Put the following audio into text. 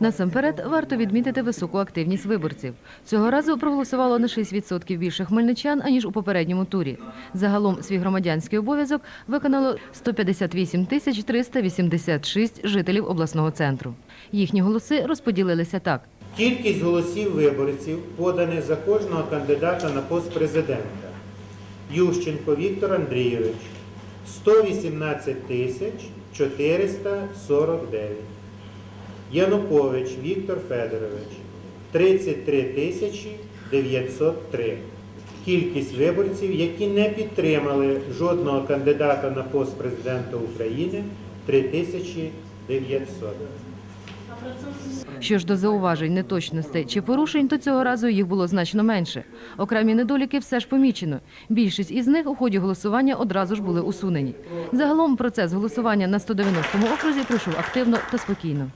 Насамперед варто відмітити високу активність виборців. Цього разу проголосувало на 6% більше хмельничан, аніж у попередньому турі. Загалом свій громадянський обов'язок виконало 158 тисяч 386 жителів обласного центру. Їхні голоси розподілилися так. Кількість голосів виборців, поданих за кожного кандидата на пост президента. Ющенко Віктор Андрійович 118 тисяч 449. Янукович Віктор Федорович 33 тисячі 903. Кількість виборців, які не підтримали жодного кандидата на пост президента України 3900. Що ж до зауважень, неточностей чи порушень, то цього разу їх було значно менше. Окремі недоліки все ж помічено. Більшість із них у ході голосування одразу ж були усунені. Загалом процес голосування на 190-му окрузі пройшов активно та спокійно.